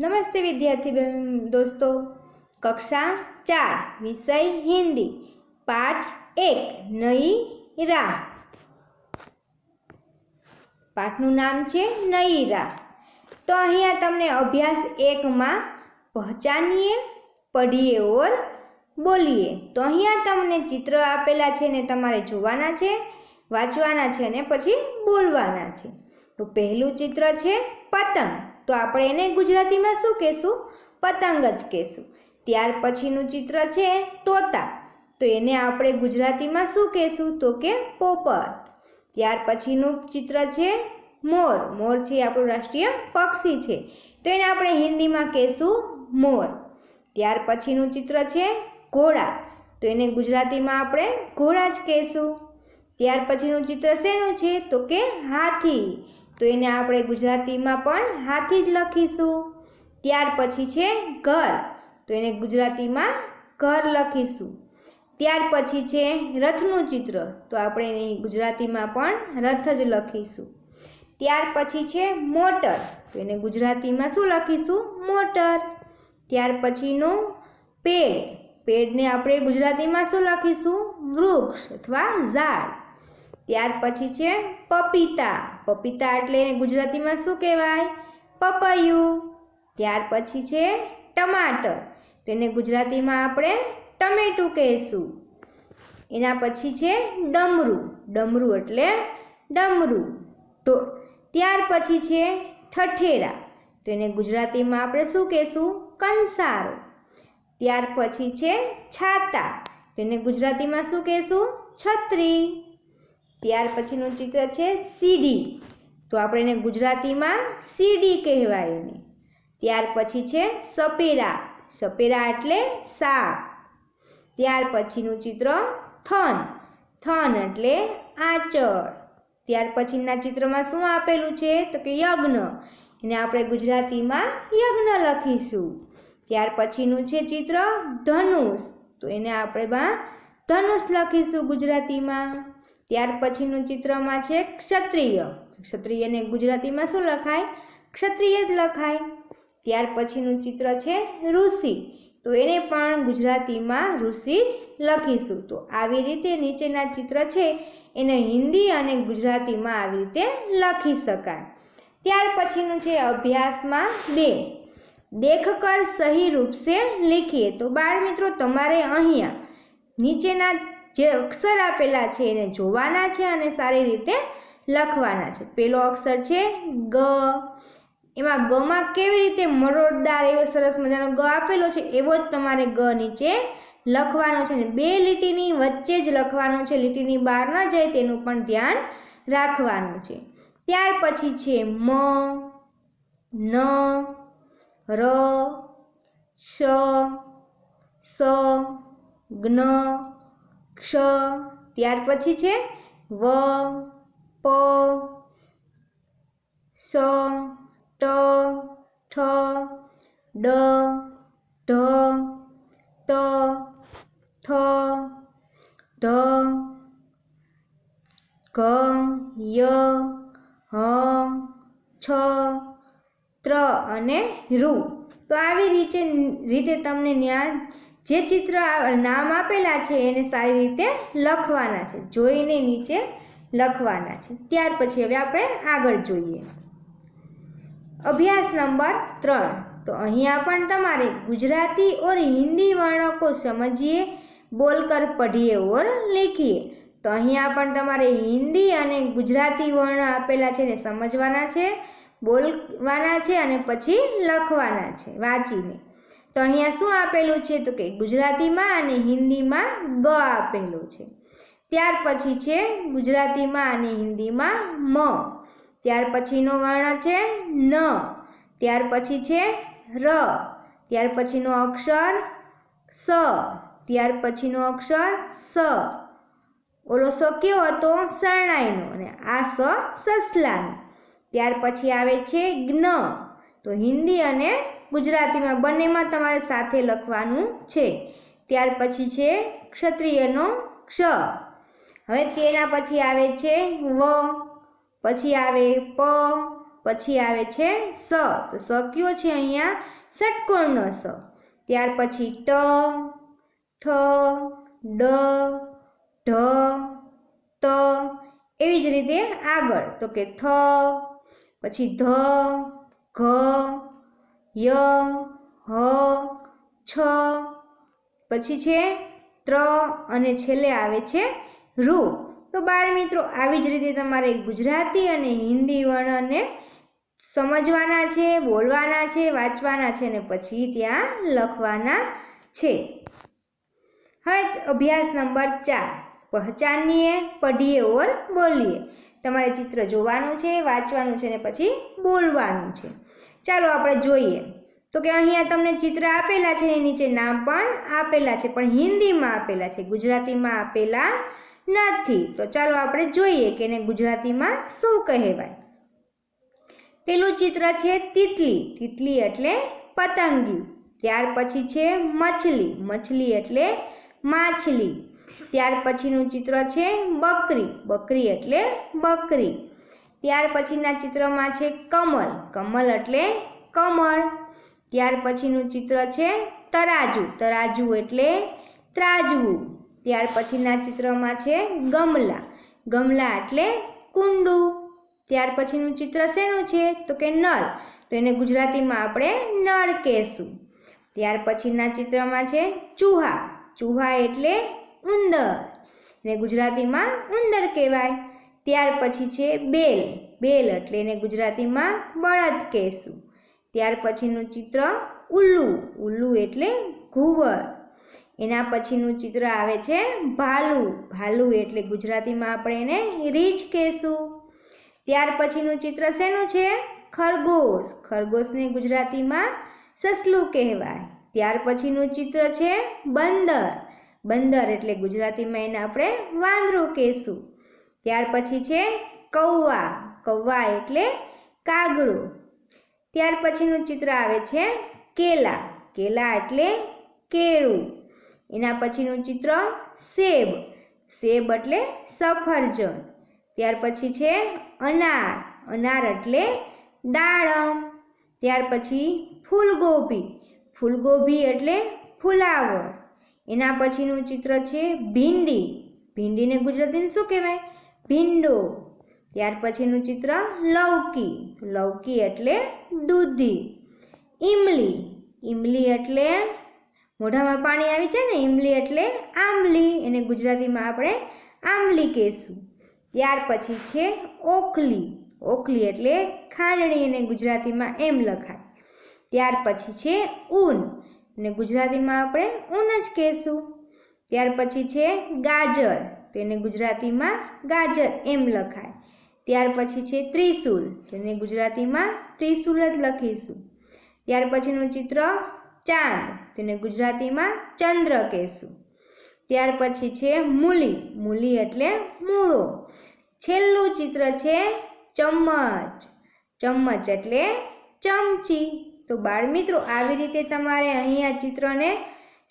નમસ્તે વિદ્યાર્થી દોસ્તો. કક્ષા ચાર, વિષય હિન્દી. પાઠ એક નઈ રાહ. પાઠનું નામ છે નઈ રાહ. તો અહીંયા તમને અભ્યાસ એકમાં પહચાનીએ, પઢીએ ઓર બોલીએ. તો અહીંયા તમને ચિત્ર આપેલા છે ને તમારે જોવાના છે, વાંચવાના છે અને પછી બોલવાના છે. તો પહેલું ચિત્ર છે પતંગ. તો આપણે એને ગુજરાતીમાં શું કહેશું? પતંગ જ કહેશું. ત્યાર પછીનું ચિત્ર છે તોતા. તો એને આપણે ગુજરાતીમાં શું કહેશું? તો કે પોપટ. ત્યાર પછીનું ચિત્ર છે મોર. મોર છે આપણું રાષ્ટ્રીય પક્ષી છે. તો એને આપણે હિન્દીમાં કહેશું મોર. ત્યાર પછીનું ચિત્ર છે ઘોડા. તો એને ગુજરાતીમાં આપણે ઘોડા જ કહેશું. ત્યાર પછીનું ચિત્ર શેનું છે? તો કે હાથી. તો એને આપણે ગુજરાતીમાં પણ હાથી જ લખીશું. ત્યાર પછી છે ઘર. તો એને ગુજરાતીમાં ઘર લખીશું. ત્યાર પછી છે રથનું ચિત્ર. તો આપણે એને ગુજરાતીમાં પણ રથ જ લખીશું. ત્યાર પછી છે મોટર. તો એને ગુજરાતીમાં શું લખીશું? મોટર. ત્યાર પછીનું પેડ. પેડને આપણે ગુજરાતીમાં શું લખીશું? વૃક્ષ અથવા ઝાડ. ત્યાર પછી છે પપીતા. પપીતા એટલે ગુજરાતીમાં શું કહેવાય? પપૈયું. ત્યાર પછી છે ટમાટર. તેને ગુજરાતીમાં આપણે ટમેટું કહેશું. એના પછી છે ડમરું. ડમરું એટલે ડમરું. તો ત્યાર પછી છે ઠઠેરા. તો એને ગુજરાતીમાં આપણે શું કહેશું? કંસારો. ત્યાર પછી છે છાતા. તેને ગુજરાતીમાં શું કહેશું? છત્રી. ત્યાર પછીનું ચિત્ર છે સીડી તો આપણે એને ગુજરાતીમાં સીડી કહેવાય એને. ત્યાર પછી છે સપેરા. સપેરા એટલે સાપ. ત્યાર પછીનું ચિત્ર થન. થન એટલે આચળ. ત્યાર પછીના ચિત્રમાં શું આપેલું છે? તો કે યજ્ઞ. એને આપણે ગુજરાતીમાં યજ્ઞ લખીશું. ત્યાર પછીનું છે ચિત્ર ધનુષ. તો એને આપણે ધનુષ લખીશું ગુજરાતીમાં. ત્યાર પછીનું ચિત્રમાં છે ક્ષત્રિય. ક્ષત્રિયને ગુજરાતીમાં શું લખાય? ક્ષત્રિય જ લખાય. ત્યાર પછીનું ચિત્ર છે ઋષિ. તો એને પણ ગુજરાતીમાં ઋષિ જ લખીશું. તો આવી રીતે નીચેના ચિત્ર છે એને હિન્દી અને ગુજરાતીમાં આવી રીતે લખી શકાય. ત્યાર પછીનું છે અભ્યાસમાં બે. દેખકર સહી રૂપસે લીખીએ. તો બાળ મિત્રો, તમારે અહીંયા નીચેના જે અક્ષર આપેલા છે એને જોવાના છે અને સારી રીતે લખવાના છે. પેલો અક્ષર છે ગ. એમાં ગમાં કેવી રીતે મરોડદાર એવો સરસ મજાનો ગ આપેલો છે એવો જ તમારે ગ નીચે લખવાનો છે અને બે લીટીની વચ્ચે જ લખવાનો છે. લીટીની બહાર ન જાય તેનું પણ ધ્યાન રાખવાનું છે. ત્યાર પછી છે મ, ન, ર, શ, સ જ્ઞ ક્ષ. ત્યાર પછી છે વ, પ, સ, ટ, ઠ, ડ ઢ ત, થ, ધ ઘ ય, હ, છ, ત્ર અને રૂ તો આવી રીતે રીતે તમને ન્યા જે ચિત્ર નામ આપેલા છે એને સારી રીતે લખવાના છે, જોઈને નીચે લખવાના છે. ત્યાર પછી હવે આપણે આગળ જોઈએ. અભ્યાસ નંબર ત્રણ. તો અહીંયા પણ તમારે ગુજરાતી ઓર હિન્દી વર્ણો કો સમજીએ, બોલકર પઢીએ ઓર લીખીએ. તો અહીંયા પણ તમારે હિન્દી અને ગુજરાતી વર્ણ આપેલા છે ને સમજવાના છે, બોલવાના છે અને પછી લખવાના છે, વાંચીને. તો અહીંયા શું આપેલું છે? તો કે ગુજરાતીમાં અને હિન્દીમાં ગ આપેલું છે. ત્યાર પછી છે ગુજરાતીમાં અને હિન્દીમાં મ. ત્યાર પછીનો વર્ણ છે ન. ત્યાર પછી છે ર. ત્યાર પછીનો અક્ષર સ. ત્યાર પછીનો અક્ષર સ. ઓલો સ કયો હતો? શરણાઈનો. અને આ સ સસલાનો. ત્યાર પછી આવે છે જ્ઞ. તો હિન્દી અને ગુજરાતીમાં બંનેમાં તમારે સાથે લખવાનું છે. ત્યાર પછી છે ક્ષત્રિયનો ક્ષ. હવે તેના પછી આવે છે વ, પછી આવે પ, પછી આવે છે સ. તો સ કયો છે અહીંયા? ષટકોણનો સ. ત્યાર પછી ટ, ઠ, ડ, ઢ, ત. એવી જ રીતે આગળ. તો કે થ, પછી ધ, ઘ ય, હ, છ. પછી છે ત્ર અને છેલ્લે આવે છે રૂ તો બાળ મિત્રો, આવી જ રીતે તમારે ગુજરાતી અને હિન્દી વર્ણને સમજવાના છે, બોલવાના છે, વાંચવાના છે ને પછી ત્યાં લખવાના છે. હવે અભ્યાસ નંબર ચાર. પહેચાનીએ, પઢીએ, ઓર બોલીએ. તમારે ચિત્ર જોવાનું છે, વાંચવાનું છે ને પછી બોલવાનું છે. ચાલો આપણે જોઈએ. તો કે અહીંયા તમને ચિત્ર આપેલા છે, એની નીચે નામ પણ આપેલા છે, પણ હિન્દીમાં આપેલા છે, ગુજરાતીમાં આપેલા નથી. તો ચાલો આપણે જોઈએ કે એને ગુજરાતીમાં શું કહેવાય. પેલું ચિત્ર છે તિતલી. તિતલી એટલે પતંગી. ત્યાર પછી છે મછલી. મછલી એટલે માછલી. ત્યાર પછીનું ચિત્ર છે બકરી. બકરી એટલે બકરી. ત્યાર પછીના ચિત્રમાં છે કમલ. કમલ એટલે કમળ. ત્યાર પછીનું ચિત્ર છે તરાજુ. તરાજુ એટલે ત્રાજવું. ત્યાર પછીના ચિત્રમાં છે ગમલા. ગમલા એટલે કુંડું. ત્યાર પછીનું ચિત્ર શેનું છે? તો કે નળ. તો એને ગુજરાતીમાં આપણે નળ કહેશું. ત્યાર પછીના ચિત્રમાં છે ચૂહા. ચૂહા એટલે ઉંદર. ને ગુજરાતીમાં ઉંદર કહેવાય. ત્યાર પછી છે બેલ. બેલ એટલે એને ગુજરાતીમાં બળદ કહેશું. ત્યાર પછીનું ચિત્ર ઉલ્લુ. ઉલ્લુ એટલે ઘુવર. એના પછીનું ચિત્ર આવે છે ભાલુ. ભાલુ એટલે ગુજરાતીમાં આપણે એને રીંછ કહેશું. ત્યાર પછીનું ચિત્ર શેનું છે? ખરગોશ. ખરગોશને ગુજરાતીમાં સસલું કહેવાય. ત્યાર પછીનું ચિત્ર છે બંદર. બંદર એટલે ગુજરાતીમાં એને આપણે વાંદરું કહેશું. ત્યાર પછી છે કૌવા. કૌવા એટલે કાગડો. ત્યાર પછીનું ચિત્ર આવે છે કેલા. કેલા એટલે કેળું. એના પછીનું ચિત્ર સેબ. સેબ એટલે સફરજન. ત્યાર પછી છે અનાર. અનાર એટલે દાડમ. ત્યાર પછી ફૂલગોભી. ફૂલગોભી એટલે ફુલાવર. એના પછીનું ચિત્ર છે ભીંડી. ભીંડીને ગુજરાતીને શું કહેવાય? ભીંડો. ત્યાર પછીનું ચિત્ર લૌકી. લૌકી એટલે દૂધી. ઈમલી. ઈમલી એટલે મોઢામાં પાણી આવી જાય ને, ઈમલી એટલે આંબલી. એને ગુજરાતીમાં આપણે આંબલી કહેશું. ત્યાર પછી છે ઓખલી. ઓખલી એટલે ખાંડણી એને ગુજરાતીમાં એમ લખાય. ત્યાર પછી છે ઊન. ને ગુજરાતીમાં આપણે ઊન જ કહેશું. ત્યાર પછી છે ગાજર. તેને ગુજરાતીમાં ગાજર એમ લખાય. ત્યાર પછી છે ત્રિશુલ. એને ગુજરાતીમાં ત્રિશુલ જ લખીશું. ત્યાર પછીનું ચિત્ર ચાંદ. તેને ગુજરાતીમાં ચંદ્ર કહેશું. ત્યાર પછી છે મૂલી. મૂલી એટલે મૂળો. છેલ્લું ચિત્ર છે ચમચ ચમચ એટલે ચમચી. તો બાળમિત્રો, આવી રીતે તમારે અહીંયા ચિત્રને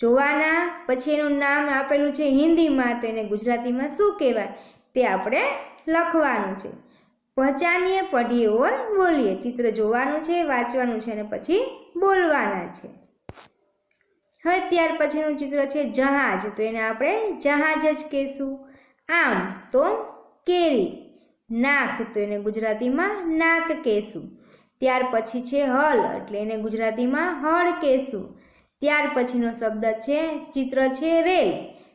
જોવાના, પછી એનું નામ આપેલું છે હિન્દીમાં તો એને ગુજરાતીમાં શું કહેવાય? તે આપણે લખવાનું છે. પહોંચાનીએ પઢીએ ઓર બોલીએ. ચિત્ર જોવાનું છે, વાંચવાનું છે અને પછી બોલવાના છે. હવે ત્યાર પછીનું ચિત્ર છે જહાજ. તો એને આપણે જહાજ જ કહેશું. આમ તો કેરી, નાક. તો એને ગુજરાતીમાં નાક કહેશું. ત્યાર પછી છે હલ એટલે એને ગુજરાતીમાં હળ કહેશું. ત્યાર પછીનો શબ્દ છે, ચિત્ર છે, રેલ.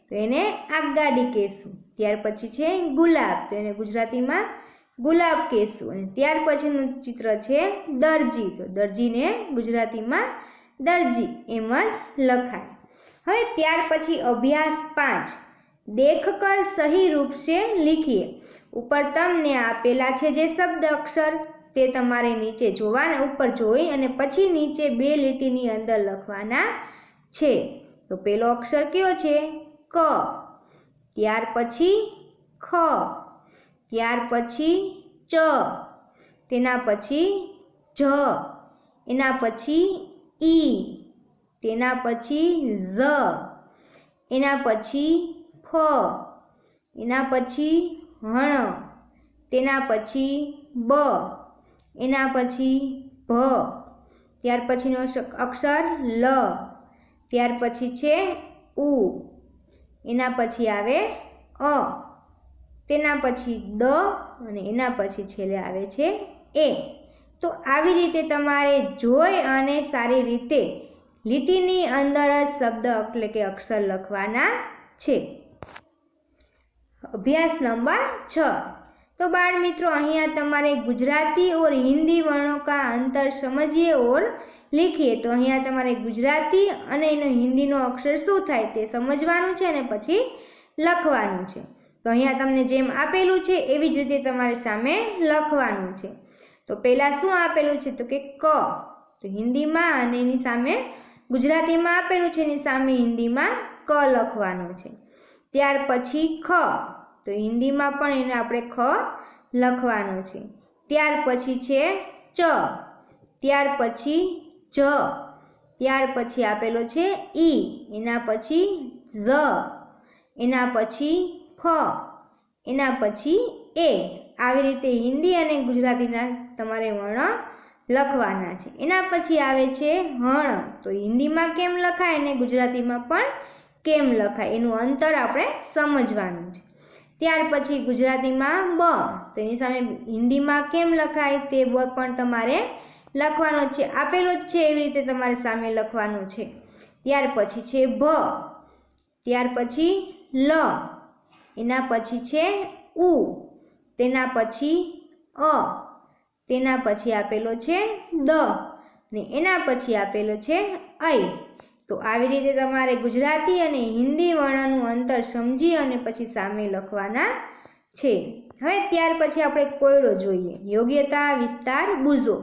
તો એને આગગાડી કહેશું. ત્યાર પછી છે, ગુલાબ. તો એને ગુજરાતીમાં ગુલાબ કહેશું. અને ત્યાર પછીનું ચિત્ર છે, દરજી. તો દરજીને ગુજરાતીમાં દરજી એમ જ લખાય. હવે ત્યાર પછી અભ્યાસ પાંચ. દેખ કર સહી રૂપ સે, લીખીએ. ઉપર તમને આપેલા છે જે શબ્દ અક્ષર. તે તમારે નીચે જોવાના ઉપર જોઈ અને પછી નીચે બે લીટીની અંદર લખવાના છે. તો પેલો અક્ષર કયો છે? ક. ત્યાર પછી ખ. ત્યાર પછી ચ. તેના પછી જ. એના પછી ઈ. તેના પછી ઝ. એના પછી ફ. એના પછી હણ તેના પછી બ. એના પછી ભ ત્યાર પછીનો અક્ષ- અક્ષર લ, ત્યાર પછી છે ઉ, એના પછી આવે અ, તેના પછી દ અને એના પછી છેલ્લે આવે છે એ. તો આવી રીતે તમારે જોઈ અને સારી રીતે લીટીની અંદર જ શબ્દ એટલે કે અક્ષર લખવાના છે. અભ્યાસ નંબર છ. तो बाल मित्रों अहिया તમારે ગુજરાતી और हिंदी वर्णों का अंतर समझिए और लिखिए તો અહીંયા તમારે ગુજરાતી અને એનો હિન્દીનો અક્ષર શું થાય તે સમજવાનું છે અને પછી લખવાનું છે તો અહીંયા તમને જેમ આપેલું છે એવી જ રીતે તમારે સામે લખવાનું છે તો પહેલાં શું આપેલું છે તો કે ક તો હિન્દીમાં અને એની સામે ગુજરાતીમાં આપેલું છે એની સામે હિન્દીમાં ક લખવાનું છે ત્યાર પછી ખ તો હિન્દીમાં પણ એને આપણે ખ લખવાનો છે. ત્યાર પછી છે ચ. ત્યાર પછી જ. ત્યાર પછી આપેલો છે ઈ. એના પછી ઝ. એના પછી ફ. એના પછી એ. આવી રીતે હિન્દી અને ગુજરાતીના તમારે વર્ણ લખવાના છે. એના પછી આવે છે હણ. તો હિન્દીમાં કેમ લખાય અને ગુજરાતીમાં પણ કેમ લખાય? એનું અંતર આપણે સમજવાનું છે. ત્યાર પછી ગુજરાતીમાં બ. તો એની સામે હિન્દીમાં કેમ લખાય તે બ પણ તમારે લખવાનો છે. આપેલો જ છે એવી રીતે તમારે સામે લખવાનું છે. ત્યાર પછી છે ભ ત્યાર પછી લ. એના પછી છે ઉ. તેના પછી અ. તેના પછી આપેલો છે દ. ને એના પછી આપેલો છે ઐ તો આવી રીતે તમારે ગુજરાતી અને હિન્દી વર્ણનું અંતર સમજી અને પછી સામે લખવાના છે. હવે ત્યાર પછી આપણે કોયડો જોઈએ. યોગ્યતા, વિસ્તાર બુઝો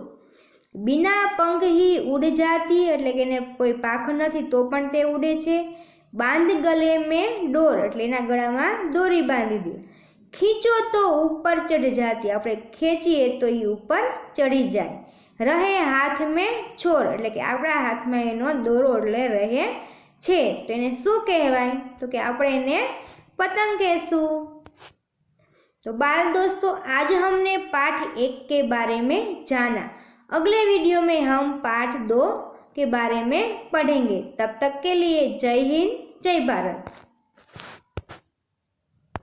બિના પંખ હી ઉડ જાતી, એટલે કે એને કોઈ પાખ નથી, તો પણ તે ઉડે છે. બાંધ ગલે મેં ડોર, એટલે એના ગળામાં દોરી બાંધી દે. ખીચો તો ઉપર ચઢ જાતી. આપણે ખેંચીએ તો એ ઉપર ચડી જાય. રહે હાથ મેં છોર, એટલે કે આપણા હાથમાં એનો દોરો, એટલે રહે છે તો એને શું કહેવાય તો કે આપણે એને पतंग कहेसू तो बाल दोस्तों आज हमने पाठ एक के बारे में जाना अगले वीडियो में हम पाठ दो के बारे में पढ़ेंगे तब तक के लिए जय हिंद जय भारत